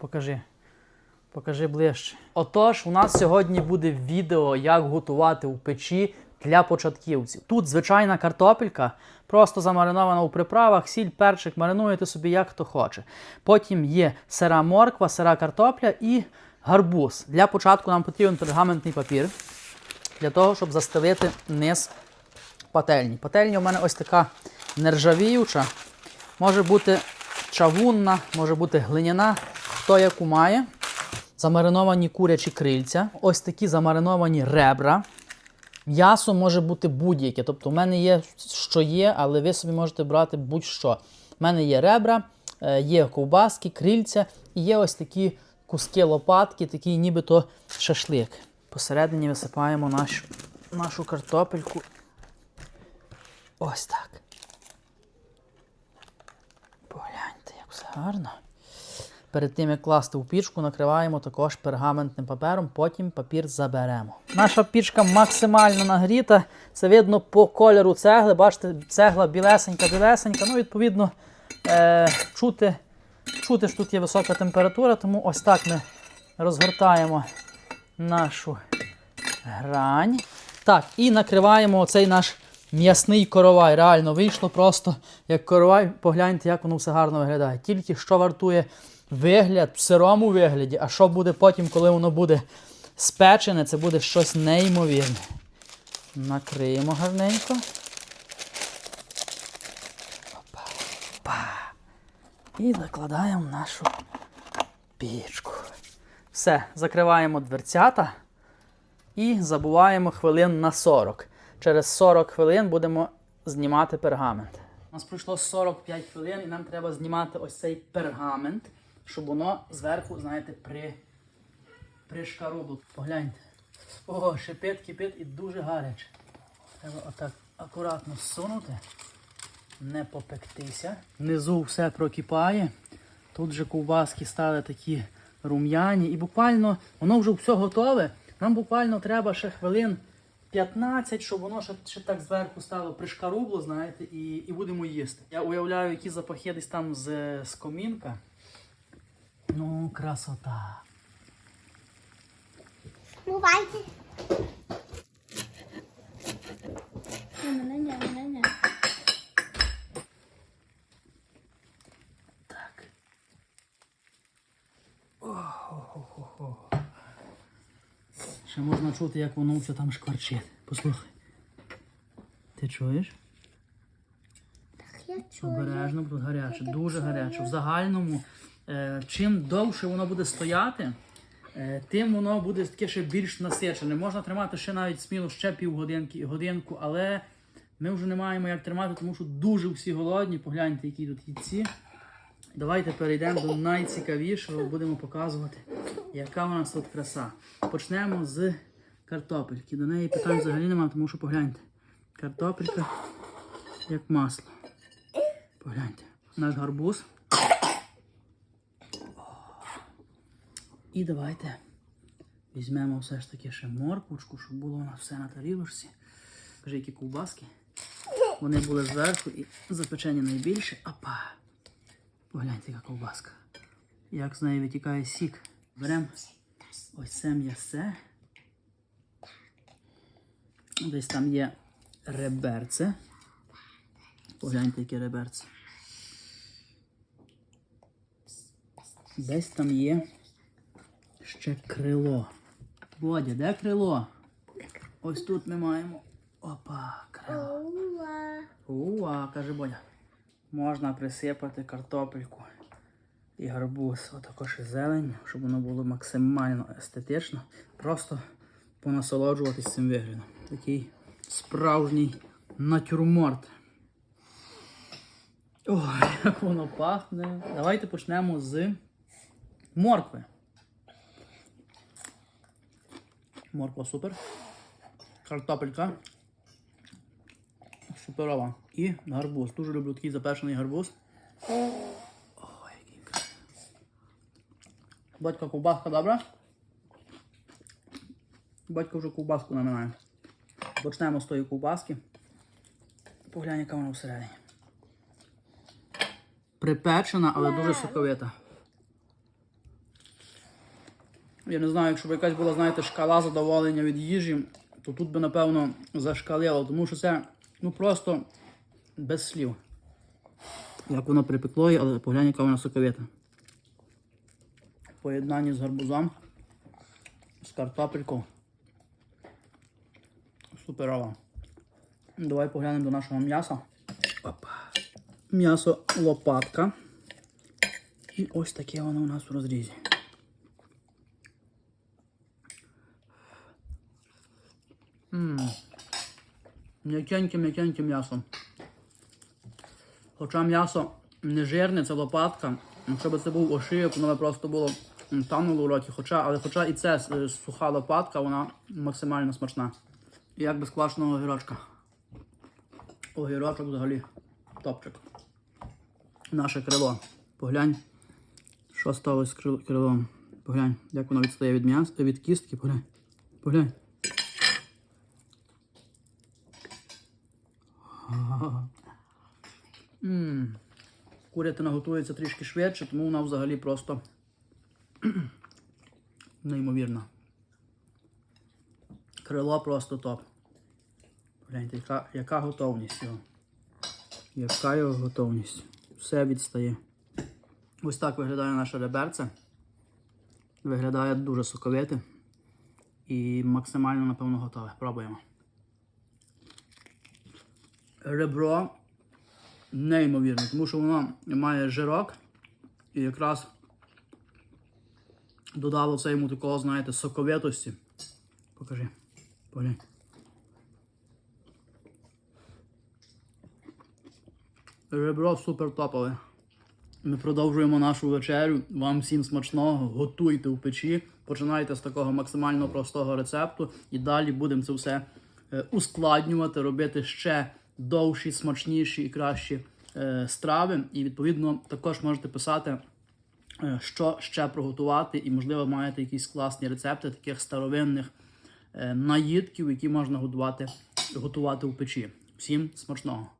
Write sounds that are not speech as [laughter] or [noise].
Покажи. Покажи ближче. Отож, у нас сьогодні буде відео, як готувати у печі для початківців. Тут звичайна картопелька, просто замаринована у приправах, сіль, перчик, маринуєте собі як хто хоче. Потім є сира морква, сира картопля і гарбуз. Для початку нам потрібен пергаментний папір для того, щоб застелити низ пательні. Пательня у мене ось така нержавіюча, може бути чавунна, може бути глиняна, хто яку має. Замариновані курячі крильця, ось такі замариновані ребра. М'ясо може бути будь-яке. Тобто, в мене є, що є, але ви собі можете брати будь-що. У мене є ребра, е, є ковбаски, крильця і є ось такі куски лопатки, такий нібито шашлик. Посередині висипаємо наш, нашу картопельку. Ось так. Погляньте, як все гарно. Перед тим, як класти у пічку, накриваємо також пергаментним папером, потім папір заберемо. Наша пічка максимально нагріта. Це видно по кольору цегли. Бачите, цегла білесенька-білесенька. Ну, відповідно, е- чути, чути, що тут є висока температура, тому ось так ми розгортаємо нашу грань. Так, і накриваємо оцей наш м'ясний коровай. Реально вийшло просто як коровай. Погляньте, як воно все гарно виглядає. Тільки що вартує вигляд в сирому вигляді, а що буде потім, коли воно буде спечене, це буде щось неймовірне. Накриємо гарненько. Опа. Опа. І закладаємо в нашу пічку. Все, закриваємо дверцята і забуваємо хвилин на 40. Через 40 хвилин будемо знімати пергамент. У нас пройшло 45 хвилин і нам треба знімати ось цей пергамент, щоб воно зверху, знаєте, при, пришкарубло. Погляньте. О, шипить, кипить і дуже гаряче. Треба отак акуратно зсунути, не попектися. Внизу все прокипає. Тут же ковбаски стали такі рум'яні. І буквально воно вже все готове. Нам буквально треба ще хвилин 15, щоб воно ще, ще так зверху стало пришкарубло, знаєте, і, і будемо їсти. Я уявляю, які запахи десь там з, з комінка. Ну, красота. Бувайте. Не-не-не. Так. О-хо-хо-хо. Ще можна чути, як воно все там шкварчить. Послухай. Ти чуєш? Так, Я чую. Обережно, тут гаряче, дуже гаряче. В загальному, чим довше воно буде стояти, е, тим воно буде таке ще більш насичене. Можна тримати ще навіть сміло ще півгодинки годинку, але ми вже не маємо як тримати, тому що дуже всі голодні. Погляньте, які тут їдці. Давайте перейдемо до найцікавішого, будемо показувати, яка у нас тут краса. Почнемо з картопельки. До неї питань взагалі немає, тому що погляньте. Картопелька як масло. Погляньте, наш гарбуз. І давайте візьмемо все ж таки ще морквочку, щоб було у нас все на тарілочці. Кажи, які ковбаски. Вони були зверху і запечені найбільше. Апа. Погляньте, яка ковбаска. Як з неї витікає сік. Беремо ось це м'ясе. Десь там є реберце. Погляньте, яке реберце. Десь там є ще крило. Бодя, де крило? Ось тут ми маємо. Опа, крило. Уа. Каже Бодя. Можна присипати картопельку і гарбуз. Отакож і зелень, щоб воно було максимально естетично. Просто понасолоджуватись цим виглядом. Такий справжній натюрморт. Ой, як воно пахне. Давайте почнемо з моркви. Морква супер. Картопелька. Суперова. І гарбуз. Дуже люблю такий запечений гарбуз. Ой, який. Батько ковбаска добра. Батько вже ковбаску наминає. Почнемо з тої ковбаски. Поглянь, яка вона всередині. Припечена, але дуже соковита. Я не знаю, якщо б якась була, знаєте, шкала задоволення від їжі, то тут би, напевно, зашкалило, тому що це ну просто без слів. Як воно припекло, але поглянь, яка вона соковита. В поєднанні з гарбузом, з картопелькою. Суперова. Давай поглянемо до нашого м'яса. М'ясо лопатка. І ось таке воно у нас в розрізі. М'якеньке, м'якеньке м'ясо. Хоча м'ясо не жирне, це лопатка. Якщо б це був ошийок, воно б просто було тануло в роті. Хоча, але хоча і це е, суха лопатка, вона максимально смачна. Як без квашеного огірочка. Огірочок взагалі топчик. Наше крило. Поглянь, що сталося з крилом. Поглянь, як воно відстає від м'яса, від кістки, поглянь. Поглянь. Курятина готується трішки швидше, тому вона взагалі просто [clears throat] неймовірна. Крило просто топ. Гляньте, яка, яка готовність його. Яка його готовність. Все відстає. Ось так виглядає наше реберце. Виглядає дуже соковите і максимально, напевно, готове. Пробуємо. Ребро неймовірне, тому що воно має жирок і якраз додало це йому такого, знаєте, соковитості. Покажи. Поглянь. Ребро супер топове. Ми продовжуємо нашу вечерю. Вам всім смачного, готуйте в печі. Починайте з такого максимально простого рецепту. І далі будемо це все е, ускладнювати, робити ще довші, смачніші і кращі е, страви. І відповідно також можете писати, е, що ще приготувати, і, можливо, маєте якісь класні рецепти таких старовинних е, наїдків, які можна готувати, готувати в печі. Всім смачного!